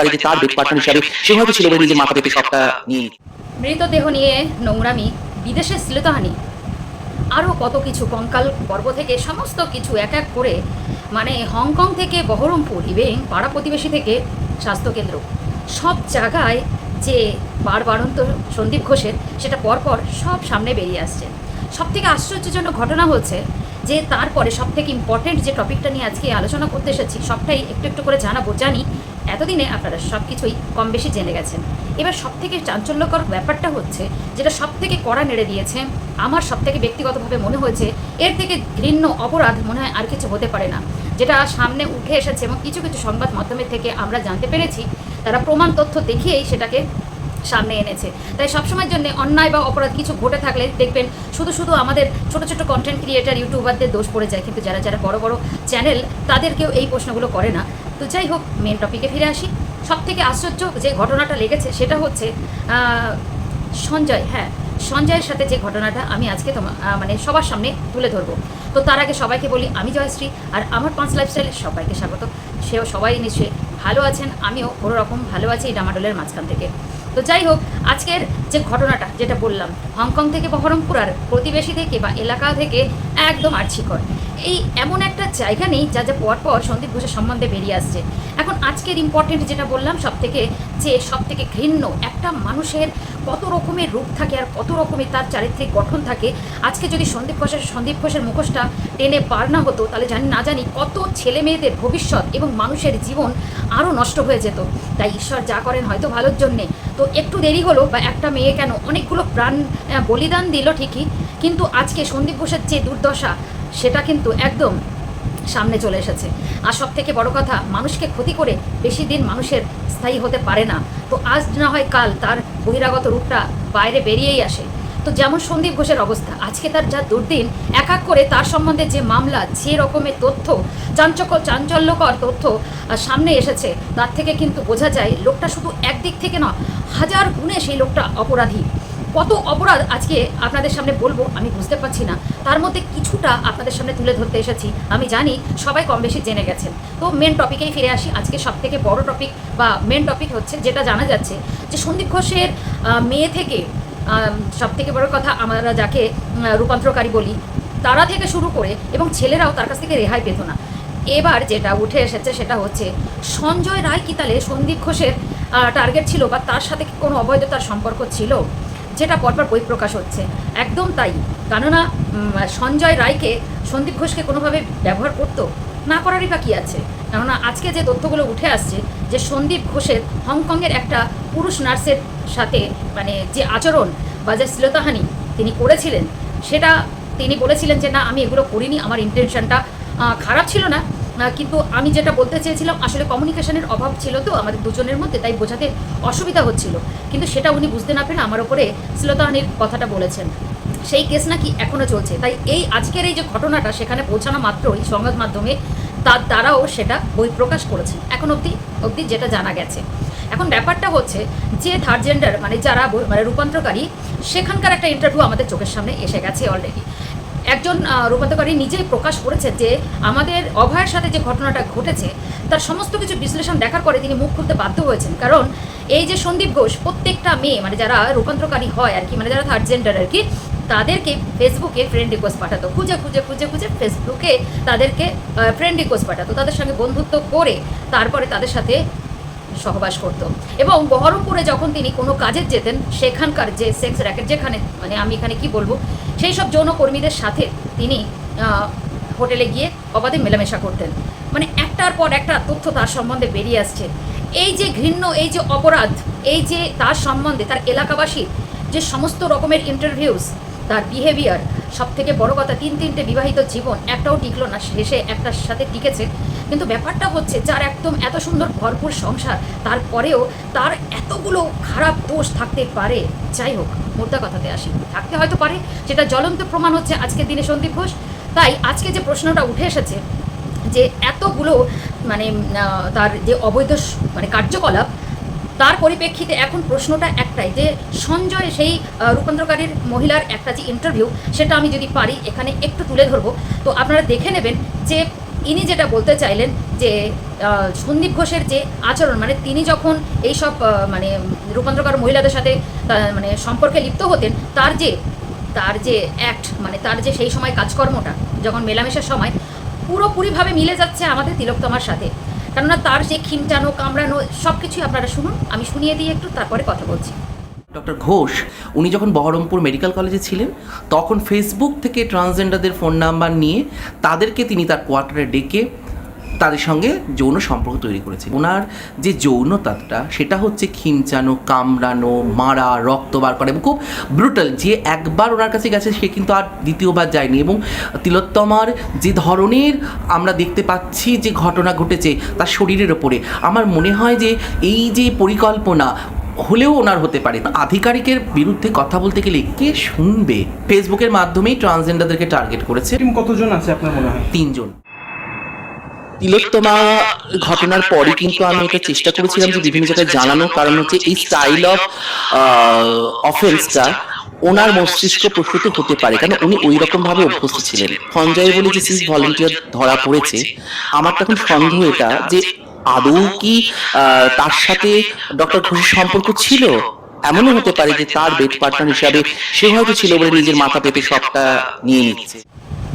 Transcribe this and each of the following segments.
পারে যে তার বেড পার্টনার হিসাবে সে হয়তো ছিল বলে নিজের মাথা পেতে সবটা নিয়ে মৃতদেহ নিয়ে নোংরামি, বিদেশে শ্লীলতাহানি। আরও কত কিছু কঙ্কাল পর্ব থেকে সমস্ত কিছু এক এক করে মানে হংকং থেকে বহরমপুর, ইভেন পাড়া প্রতিবেশী থেকে স্বাস্থ্যকেন্দ্র। সব জায়গায় যে বারবারন্ত সন্দীপ ঘোষের, সেটা পরপর সব সামনে বেরিয়ে আসছে। সব থেকে আশ্চর্যজনক ঘটনা হচ্ছে যে তারপরে সব থেকে ইম্পর্টেন্ট যে টপিকটা নিয়ে আজকে আলোচনা করতে এসেছি, সবটাই একটু একটু করে জানাব। জানি এতদিনে আপনারা সব কিছুই কম বেশি জেনে গেছেন। এবার সব থেকে চাঞ্চল্যকর ব্যাপারটা হচ্ছে, যেটা সব থেকে কড়া নেড়ে দিয়েছে, আমার সব থেকে ব্যক্তিগতভাবে মনে হয়েছে, এর থেকে ঘৃণ্য অপরাধ মনে হয় আর কিছু হতে পারে না। যেটা সামনে উঠে এসেছে এবং কিছু কিছু সংবাদ মাধ্যমের থেকে আমরা জানতে পেরেছি, তারা প্রমাণ তথ্য দেখিয়েই সেটাকে সামনে এনেছে। তাই সবসময়ের জন্য অন্যায় বা অপরাধ কিছু ঘটে থাকলে দেখবেন শুধু শুধু আমাদের ছোট ছোট কন্টেন্ট ক্রিয়েটার ইউটিউবারদের দোষ পড়ে যায়। কিন্তু যারা যারা বড় বড় চ্যানেল তাদেরকেও এই প্রশ্নগুলো করে না। তো যাই হোক মেন টপিকে ফিরে আসি। সব থেকে আশ্চর্য যে ঘটনাটা লেগেছে সেটা হচ্ছে সঞ্জয়। হ্যাঁ সঞ্জয়ের সাথে যে ঘটনাটা আমি আজকে তোমার মানে সবার সামনে তুলে ধরবো। তো তার আগে সবাইকে বলি, আমি জয়শ্রী আর আমার পাঁচ লাইফস্টাইলে সবাইকে স্বাগত। সেও সবাই নিশ্চয়ই ভালো আছেন, আমিও কোনো রকম ভালো আছি এই ডামাডোলের মাঝখান থেকে। তো যাই হোক, আজকের যে ঘটনাটা, যেটা বললাম, হংকং থেকে বহরমপুর আর প্রতিবেশী থেকে বা এলাকা থেকে একদম আর্চিকর এই এমন একটা জায়গা নেই, যা যা পর পর সন্দীপ ঘোষের সম্বন্ধে বেরিয়ে আসছে। এখন আজকের ইম্পর্টেন্ট যেটা বললাম সব থেকে যে সব থেকে ঘৃণ্য, একটা মানুষের কত রকমের রূপ থাকে আর কত রকমের তার চারিত্রিক গঠন থাকে। আজকে যদি সন্দীপ ঘোষের সন্দীপ ঘোষের মুখোশটা টেনে পার না হতো, তাহলে জানি, না জানি কত ছেলে মেয়েদের ভবিষ্যৎ এবং মানুষের জীবন আরও নষ্ট হয়ে যেত। তাই ঈশ্বর যা করেন হয়তো ভালোর জন্যে। তো একটু দেরি হলো বা একটা মেয়ে কেন? অনেকগুলো প্রাণ বলিদান দিল ঠিকই, কিন্তু আজকে সন্দীপ ঘোষের যে দুর্দশা, সেটা কিন্তু একদম সামনে চলে এসেছে। আর সব থেকে বড় কথা, মানুষকে ক্ষতি করে বেশি দিন মানুষের স্থায়ী হতে পারে না। তো আজ না হয় কাল তার বহিরাগত রূপটা বাইরে বেরিয়েই আসে। তো যেমন সন্দীপ ঘোষের অবস্থা, আজকে তার যা দুর্দিন, এক এক করে তার সম্বন্ধে যে মামলা, যে রকমের তথ্য চাঞ্চক চাঞ্চল্যকর তথ্য সামনে এসেছে, তার থেকে কিন্তু বোঝা যায় লোকটা শুধু একদিক থেকে না হাজার গুণে সেই লোকটা অপরাধী। কত অপরাধ আজকে আপনাদের সামনে বলব, আমি বুঝতে পারছি না। তার মধ্যে কিছুটা আপনাদের সামনে তুলে ধরতে এসেছি। আমি জানি সবাই কম বেশি জেনে গেছেন। তো মেন টপিকেই ফিরে আসি। আজকে সব থেকে বড় টপিক বা মেন টপিক হচ্ছে, যেটা জানা যাচ্ছে যে সন্দীপ ঘোষের মেয়ে থেকে সব থেকে বড় কথা আমরা যাকে রূপান্তরকারী বলি, তারা থেকে শুরু করে এবং ছেলেরাও তার কাছ থেকে রেহাই পেত না। এবার যেটা উঠে এসেছে সেটা হচ্ছে, সঞ্জয় রায় কি তাহলে সন্দীপ ঘোষের টার্গেট ছিল বা তার সাথে কোনো অবৈধতার সম্পর্ক ছিল? যেটা পরপর বই প্রকাশ হচ্ছে। একদম তাই। কেননা সঞ্জয় রায়কে সন্দীপ ঘোষকে কোনোভাবে ব্যবহার করতো? না করারই বা কী আছে? কেননা আজকে যে তথ্যগুলো উঠে আসছে, যে সন্দীপ ঘোষের হংকংয়ের একটা পুরুষ নার্সের সাথে মানে যে আচরণ বা যে শ্লীলতাহানি তিনি করেছিলেন, সেটা তিনি বলেছিলেন যে, না, আমি এগুলো করিনি, আমার ইন্টেনশনটা খারাপ ছিল না। কিন্তু আমি যেটা বলতে চেয়েছিলাম, আসলে কমিউনিকেশনের অভাব ছিল তো আমাদের দুজনের মধ্যে, তাই বোঝাতে অসুবিধা হচ্ছিল। কিন্তু সেটা উনি বুঝতে না পেরে আমার ওপরে শ্লীলতাহানির কথাটা বলেছেন। সেই কেস নাকি এখনও চলছে। তাই এই আজকের এই যে ঘটনাটা সেখানে পৌঁছানো মাত্রই সংবাদ মাধ্যমে তার দ্বারাও সেটা বই প্রকাশ করেছে। এখন অবধি অবধি যেটা জানা গেছে। এখন ব্যাপারটা হচ্ছে যে থার্ড জেন্ডার মানে যারা মানে রূপান্তরকারী, সেখানকার একটা ইন্টারভিউ আমাদের চোখের সামনে এসে গেছে অলরেডি একজন রূপান্তরকারী নিজেই প্রকাশ করেছে যে আমাদের অভয়ের সাথে যে ঘটনাটা ঘটেছে, তার সমস্ত কিছু বিশ্লেষণ দেখার পরে তিনি মুখ খুলতে বাধ্য হয়েছেন। কারণ এই যে সন্দীপ ঘোষ, প্রত্যেকটা মেয়ে মানে যারা রূপান্তরকারী হয় আর কি মানে যারা থার্ড জেন্ডার আর কি তাদেরকে ফেসবুকে ফ্রেন্ড রিকোয়েস্ট পাঠাতো। খুঁজে খুঁজে খুঁজে খুঁজে ফেসবুকে তাদেরকে ফ্রেন্ড রিকোয়েস্ট পাঠাতো। তাদের সঙ্গে বন্ধুত্ব করে তারপরে তাদের সাথে সহবাস করতো। এবং বহরমপুরে যখন তিনি কোনো কাজে যেতেন, সেখানকার যে সেক্স র্যাকেট যেখানে মানে আমি এখানে কি বলব, সেই সব যৌনকর্মীদের সাথে তিনি হোটেলে গিয়ে অবাধে মেলামেশা করতেন। মানে একটার পর একটা তথ্য তার সম্বন্ধে বেরিয়ে আসছে। এই যে ঘৃণ্য, এই যে অপরাধ, এই যে তার সম্বন্ধে তার এলাকাবাসী যে সমস্ত রকমের ইন্টারভিউস তার বিহেভিয়ার সব থেকে বড় কথা তিন তিনটে বিবাহিত জীবন, একটাও টিকলো না শেষে একটার সাথে টিকেছে। কিন্তু ব্যাপারটা হচ্ছে, যার একদম এত সুন্দর ভরপুর সংসার, তারপরেও তার এতগুলো খারাপ দোষ থাকতে পারে। যাই হোক, মোদ্দা কথাতে আসি। থাকতে হয়তো পারে, সেটা জ্বলন্ত প্রমাণ হচ্ছে আজকের দিনে সন্দীপ ঘোষ। তাই আজকে যে প্রশ্নটা উঠে এসেছে, যে এতগুলো মানে তার যে অবৈধ মানে কার্যকলাপ তার পরিপ্রেক্ষিতে এখন প্রশ্নটা একটাই যে সঞ্জয় সেই রূপান্তরকারীর মহিলার একটা যে ইন্টারভিউ সেটা আমি যদি পারি এখানে একটু তুলে ধরবো। তো আপনারা দেখে নেবেন যে ইনি যেটা বলতে চাইলেন যে সন্দীপ ঘোষের যে আচরণ মানে তিনি যখন এইসব আহ, মানে রূপান্তরকার মহিলাদের সাথে মানে সম্পর্কে লিপ্ত হতেন তার যে তার যে অ্যাক্ট মানে তার যে সেই সময় কাজকর্মটা যখন মেলামেশার সময় পুরোপুরিভাবে মিলে যাচ্ছে আমাদের তিলোত্তমার সাথে। কেননা তার যে খিনটানো কামড়ানো সব কিছুই আপনারা শুনুন, আমি শুনিয়ে দিই একটু, তারপরে কথা বলছি। ডক্টর ঘোষ, উনি যখন বহরমপুর মেডিকেল কলেজে ছিলেন, তখন ফেসবুক থেকে ট্রান্সজেন্ডারদের ফোন নাম্বার নিয়ে তাদেরকে তিনি তার কোয়ার্টারে ডেকে তাদের সঙ্গে যৌন সম্পর্ক তৈরি করেছে। ওনার যে যৌনতাটা সেটা হচ্ছে খিমচানো কামড়ানো মারা রক্ত বার করা এবং খুব ব্রুটাল যে একবার ওনার কাছে গেছে সে কিন্তু আর দ্বিতীয়বার যায়নি এবং তিলোত্তমার যে ধরনের আমরা দেখতে পাচ্ছি যে ঘটনা ঘটেছে তার শরীরের ওপরে আমার মনে হয় যে এই যে পরিকল্পনা হলেও ওনার হতে পারে। আধিকারিকের বিরুদ্ধে কথা বলতে গেলে কে শুনবে? ফেসবুকের মাধ্যমেই ট্রান্সজেন্ডারদেরকে টার্গেট করেছে। কতজন আছে আপনার মনে হয়? তিনজন। তিলোত্তমা ঘটনার পরে কিন্তু আমি এটা চেষ্টা করেছিলাম যে বিভিন্ন জায়গায় জানানো কারণ হচ্ছে এই স্টাইল অফ অফেন্সটা ওনার মস্তিষ্ক প্রস্তুত হতে পারে। কারণ উনি ওই রকম ভাবে অভ্যস্ত ছিলেন। সঞ্জয় বলে যে সিস ভলেন্টিয়ার ধরা পড়েছে, আমার তখন সন্দেহ এটা যে আদৌ কি তার সাথে ডক্টর ঘোষের সম্পর্ক ছিল? এমনও হতে পারে যে তার বেড পার্টনার হিসাবে সে হয়তো ছিল বলে নিজের মাথা পেতে সবটা নিয়ে নিচ্ছে।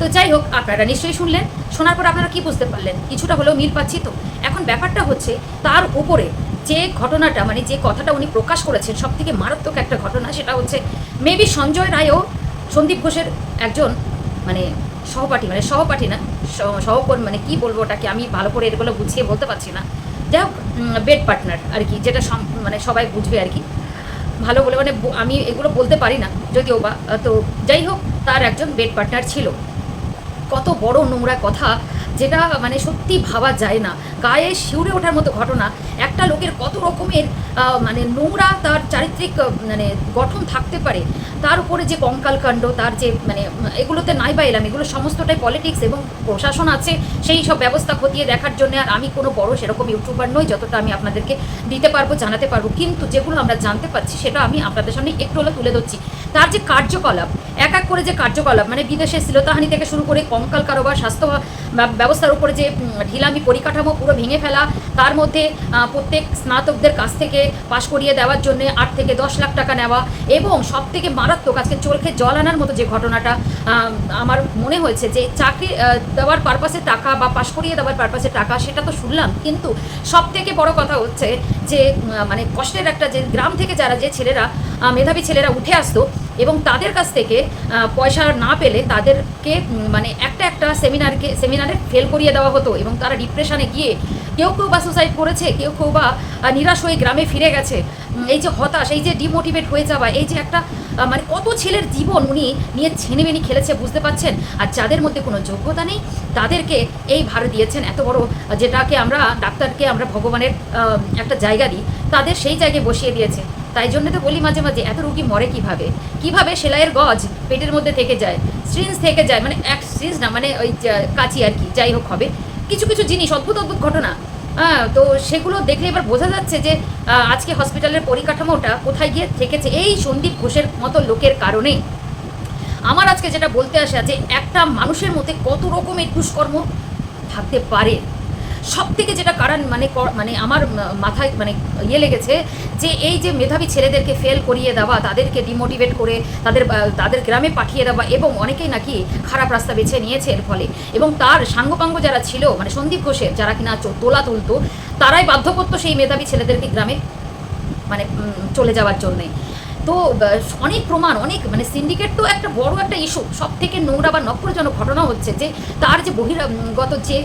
তো যাই হোক, আপনারা নিশ্চয়ই শুনলেন। শোনার পর আপনারা কি বুঝতে পারলেন? কিছুটা হলেও মিল পাচ্ছি তো। এখন ব্যাপারটা হচ্ছে, তার উপরে যে ঘটনাটা মানে যে কথাটা উনি প্রকাশ করেছেন সব থেকে মারাত্মক একটা ঘটনা, সেটা হচ্ছে, মেবি সঞ্জয় রায়ও সন্দীপ ঘোষের একজন মানে সহপাঠী মানে সহপাঠী না সহ- সহকর্মী মানে কি বলব ওটাকে, আমি ভালো করে এগুলো বুঝিয়ে বলতে পারছি না। যাই হোক বেড পার্টনার আর কি, যেটা মানে সবাই বুঝবে আর কি। ভালো বলে মানে আমি এগুলো বলতে পারি না, যদিও বা, তো যাই হোক, তার একজন বেড পার্টনার ছিল। কত বড় নোংরা কথা যেটা মানে সত্যি ভাবা যায় না। গায়ে শিউরে ওঠার মতো ঘটনা। একটা লোকের কত রকমের মানে নোংরা তার চারিত্রিক মানে গঠন থাকতে পারে তার উপরে যে কঙ্কালকাণ্ড তার যে মানে এগুলোতে নাই বা এলাম এগুলো সমস্তটাই পলিটিক্স এবং প্রশাসন আছে সেই সব ব্যবস্থা খতিয়ে দেখার জন্য আর আমি কোনো বড় সেরকম ইউটিউবার নই যতটা আমি আপনাদেরকে দিতে পারব জানাতে পারব। কিন্তু যেগুলো আমরা জানতে পারছি সেটা আমি আপনাদের সামনে একটু হলে তুলে ধরছি। তার যে কার্যকলাপ এক এক করে যে কার্যকলাপ মানে বিদেশে শ্লীলতাহানি থেকে শুরু করে কঙ্কাল কারোবার স্বাস্থ্য ব্যবস্থার উপরে যে ঢিলামি পরিকাঠামো পুরো ভেঙে ফেলা তার মধ্যে আহ, প্রত্যেক স্নাতকদের কাছ থেকে পাশ করিয়ে দেওয়ার জন্য আট থেকে দশ লাখ টাকা নেওয়া এবং সব থেকে মারাত্মক আজকে চোখে জল আনার মতো যে ঘটনাটা আমার মনে হয়েছে যে চাকরি দেওয়ার পারপাসে টাকা বা পাশ করিয়ে দেওয়ার পারপাসে টাকা, সেটা তো শুনলাম। কিন্তু সব থেকে বড় কথা হচ্ছে যে মানে কষ্টের একটা যে গ্রাম থেকে যারা যে ছেলেরা মেধাবী ছেলেরা উঠে আসতো এবং তাদের কাছ থেকে পয়সা না পেলে তাদেরকে মানে একটা একটা সেমিনারকে সেমিনারে ফেল করিয়ে দেওয়া হতো এবং তারা ডিপ্রেশনে গিয়ে কেউ কেউ বা সুসাইড করেছে, কেউ কেউ বা নিরাশ হয়ে গ্রামে ফিরে গেছে। এই যে হতাশ, এই যে ডিমোটিভেট হয়ে যাওয়া, এই যে একটা মানে কত ছেলের জীবন উনি নিয়ে ছেনেমেনি খেলেছে, বুঝতে পারছেন? আর যাদের মধ্যে কোনো যোগ্যতা নেই, তাদেরকে এই ভার দিয়েছেন। এত বড় যেটাকে আমরা, ডাক্তারকে আমরা ভগবানের একটা জায়গা দিই, তাদের সেই জায়গায় বসিয়ে দিয়েছে। তাই জন্য তো বলি মাঝে মাঝে, এত রুগী মরে কীভাবে? কীভাবে সেলাইয়ের গজ পেটের মধ্যে থেকে যায় স্ট্রিন্স থেকে যায় মানে এক স্ট্রিন্স না মানে ওই কাঁচি আর কি, যাই হোক হবে। কিছু কিছু জিনিস, অদ্ভুত অদ্ভুত ঘটনা। হ্যাঁ তো সেগুলো দেখলে এবার বোঝা যাচ্ছে যে আজকে হসপিটালের পরিকাঠামোটা কোথায় গিয়ে থেকেছে এই সন্দীপ ঘোষের মতো লোকের কারণেই আমার আজকে যেটা বলতে আসা যে একটা মানুষের মধ্যে কত রকমের দুষ্কর্ম থাকতে পারে। সব থেকে যেটা কারণ মানে মানে আমার মাথায় মানে ইয়ে লেগেছে যে এই যে মেধাবী ছেলেদেরকে ফেল করিয়ে দেওয়া, তাদেরকে ডিমোটিভেট করে তাদের তাদের গ্রামে পাঠিয়ে দেওয়া এবং অনেকেই নাকি খারাপ রাস্তা বেছে নিয়েছে এর ফলে। এবং তার সাঙ্গপাঙ্গ যারা ছিল মানে সন্দীপ ঘোষের, যারা কিনা তোলা তুলতো, তারাই বাধ্য করতো সেই মেধাবী ছেলেদেরকে গ্রামে মানে চলে যাওয়ার জন্যে। তো অনেক প্রমাণ, অনেক মানে সিন্ডিকেট তো একটা বড় একটা ইস্যু সব থেকে নোংরা বা নক্ষরজনক ঘটনা হচ্ছে যে, তার যে বহিরাগত যে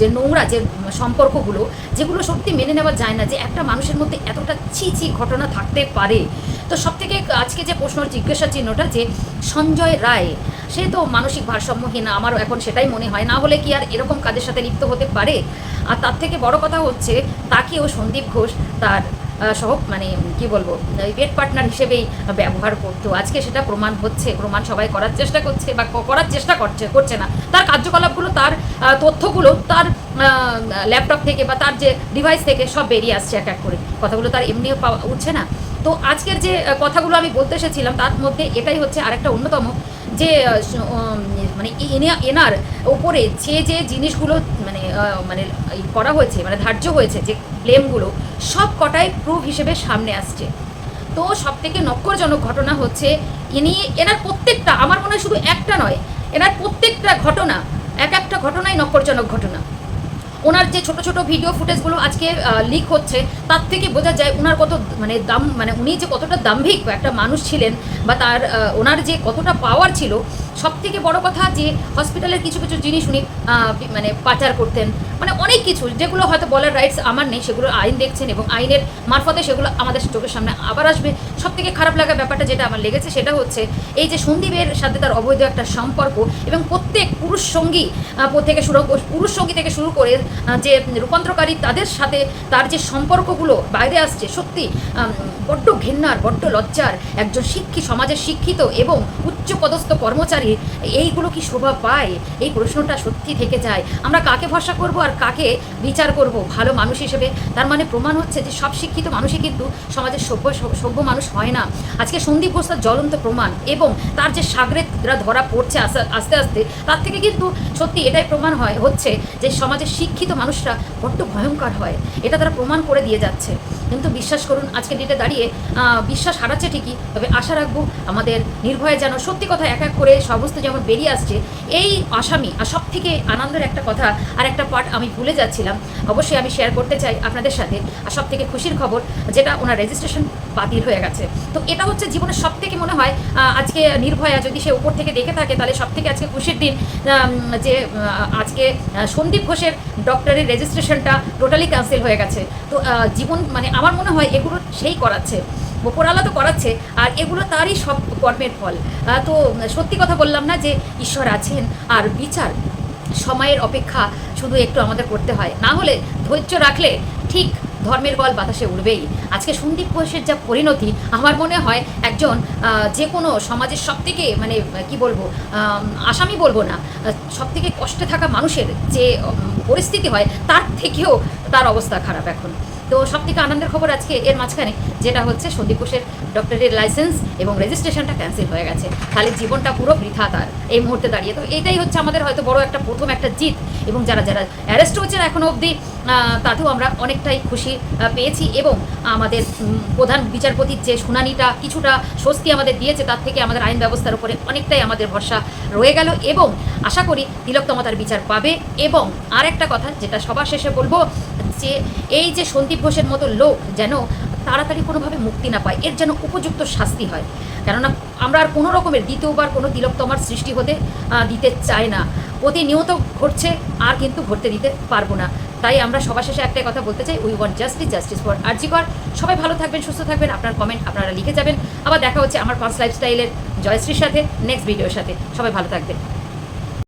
যে নোংরা যে সম্পর্কগুলো, যেগুলো সত্যি মেনে নেওয়া যায় না যে একটা মানুষের মধ্যে এতটা ছি ছি ঘটনা থাকতে পারে। তো সব থেকে আজকে যে প্রশ্ন জিজ্ঞাসা চিহ্নটা যে, সঞ্জয় রায়, সে তো মানসিক ভারসাম্যহীন, আমারও এখন সেটাই মনে হয়। না হলে কি আর এরকম কাজের সাথে লিপ্ত হতে পারে? আর তার থেকে বড় কথা হচ্ছে, তাকেও সন্দীপ ঘোষ তার সহ মানে কি বলব পেট পার্টনার হিসেবেই ব্যবহার করতো। আজকে সেটা প্রমাণ হচ্ছে, প্রমাণ সবাই করার চেষ্টা করছে বা করার চেষ্টা করছে করছে না। তার কার্যকলাপগুলো, তার তথ্যগুলো, তার ল্যাপটপ থেকে বা তার যে ডিভাইস থেকে সব বেরিয়ে আসছে এক এক করে। কথাগুলো তার এমনিও পাওয়া, উঠছে না। তো আজকের যে কথাগুলো আমি বলতে এসেছিলাম, তার মধ্যে এটাই হচ্ছে আরেকটা অন্যতম যে মানে এনে- এনার ওপরে যে যে জিনিসগুলো মানে মানে করা হয়েছে মানে ধার্য হয়েছে যে ক্লেমগুলো সব কটাই প্রুফ হিসেবে সামনে আসছে। তো সব থেকে নক্করজনক ঘটনা হচ্ছে, ইনি, এনার প্রত্যেকটা, আমার মনে হয় শুধু একটা নয়, এনার প্রত্যেকটা ঘটনা, এক একটা ঘটনাই নক্করজনক ঘটনা। ওনার যে ছোট ছোট ভিডিও ফুটেজগুলো আজকে লিক হচ্ছে, তার থেকে বোঝা যায় ওনার কত মানে দাম মানে উনি যে কতটা দাম্ভিক একটা মানুষ ছিলেন বা তার ওনার যে কতটা পাওয়ার ছিল সব থেকে বড় কথা যে হসপিটালের কিছু কিছু জিনিস উনি মানে পাচার করতেন। মানে অনেক কিছু, যেগুলো হয়তো বলার রাইটস আমার নেই, সেগুলো আইন দেখছেন এবং আইনের মারফতে সেগুলো আমাদের চোখের সামনে আবার আসবে। সব থেকে খারাপ লাগা ব্যাপারটা যেটা আমার লেগেছে সেটা হচ্ছে, এই যে সন্দীপের সাথে তার অবৈধ একটা সম্পর্ক এবং প্রত্যেক পুরুষ সঙ্গী থেকে শুরু পুরুষ সঙ্গী থেকে শুরু করে যে রূপান্তরকারী তাদের সাথে তার যে সম্পর্কগুলো বাইরে আসছে, সত্যি বড্ড ঘেন্নার, বড্ড লজ্জার একজন শিক্ষিত সমাজের শিক্ষিত এবং উচ্চপদস্থ কর্মচারী এইগুলো কি শোভা পায়? এই প্রশ্নটা সত্যি থেকে যায়। আমরা কাকে ভরসা করব আর কাকে বিচার করব? ভালো মানুষ হিসেবে। তার মানে প্রমাণ হচ্ছে যে সব শিক্ষিত মানুষই কিন্তু সমাজের সভ্য সভ্য মানুষ হয় না। আজকে সন্দীপ ঘোষ তার জ্বলন্ত প্রমাণ এবং তার যে সাগরেদরা ধরা পড়ছে আস্তে আস্তে, তার থেকে কিন্তু সত্যি এটাই প্রমাণ হয়, হচ্ছে যে সমাজের শিক্ষিত মানুষরা বড্ড ভয়ঙ্কর হয়। এটা তারা প্রমাণ করে দিয়ে যাচ্ছে। কিন্তু বিশ্বাস করুন আজকে ডেটে দাঁড়িয়ে বিশ্বাস হারাচ্ছে ঠিকই। তবে আশা রাখব, আমাদের নির্ভয়ে যেন সত্যি কথা এক এক করে সমস্ত যেমন বেরিয়ে আসছে, এই আসামি, আর সব থেকে আনন্দের একটা কথা, আর একটা পার্ট আমি ভুলে যাচ্ছিলাম, অবশ্যই আমি শেয়ার করতে চাই আপনাদের সাথে, আর সব থেকে খুশির খবর, যেটা ওনার রেজিস্ট্রেশন বাতিল হয়ে গেছে। তো এটা হচ্ছে জীবনের সব থেকে মনে হয় আজকে নির্ভয়া যদি সে উপর থেকে দেখে থাকে, তাহলে সব থেকে আজকে খুশির দিন যে আজকে সন্দীপ ঘোষের ডক্টরের রেজিস্ট্রেশনটা টোটালি ক্যান্সেল হয়ে গেছে। তো জীবন মানে আমার মনে হয় এগুলো সেই করাচ্ছে। ওপরালা তো করাচ্ছে, আর এগুলো তারই সব কর্মের ফল। তো সত্যি কথা বললাম না যে ঈশ্বর আছেন আর বিচার, সময়ের অপেক্ষা শুধু একটু আমাদের করতে হয়। না হলে ধৈর্য রাখলে ঠিক ধর্মের বল বাতাসে উঠবেই আজকে সন্দীপ ঘোষের যা পরিণতি, আমার মনে হয় একজন যে কোনো সমাজের সব থেকে মানে কি বলব আসামি বলব না সব থেকে কষ্টে থাকা মানুষের যে পরিস্থিতি হয়, তার থেকেও তার অবস্থা খারাপ এখন। তো সব থেকে আনন্দের খবর আজকে এর মাঝখানে, যেটা হচ্ছে সন্দীপ ঘোষের ডক্টরের লাইসেন্স এবং রেজিস্ট্রেশনটা ক্যান্সেল হয়ে গেছে। খালি জীবনটা পুরো বৃথা তার এই মুহূর্তে দাঁড়িয়ে। তো এটাই হচ্ছে আমাদের হয়তো বড় একটা প্রথম একটা জিত এবং যারা যারা অ্যারেস্ট হয়েছেন এখনও অবধি তাতেও আমরা অনেকটাই খুশি পেয়েছি এবং আমাদের প্রধান বিচারপতির যে শুনানিটা কিছুটা স্বস্তি আমাদের দিয়েছে, তার থেকে আমাদের আইন ব্যবস্থার উপরে অনেকটাই আমাদের ভরসা রয়ে গেল এবং আশা করি তিলোত্তমা তার বিচার পাবে এবং আর একটা কথা যেটা সবার শেষে বলব, যে এই যে সন্দীপ ঘোষের মতো লোক যেন তাড়াতাড়ি কোনোভাবে মুক্তি না পায়, এর যেন উপযুক্ত শাস্তি হয়। কেননা আমরা আর কোনো রকমের দ্বিতীয়বার কোনো তিলোত্তমার সৃষ্টি হতে দিতে চাই না। প্রতিনিয়ত ঘটছে, আর কিন্তু ঘটতে দিতে পারব না। তাই আমরা সবার শেষে একটাই কথা বলতে চাই we want justice justice for RG Kar সবাই ভালো থাকবেন, সুস্থ থাকবেন, আপনার কমেন্ট আপনারা লিখে যাবেন। আবার দেখা হচ্ছে আমার পাঁচ লাইফস্টাইলের জয়শ্রীর সাথে নেক্সট ভিডিওর সাথে। সবাই ভালো থাকবেন।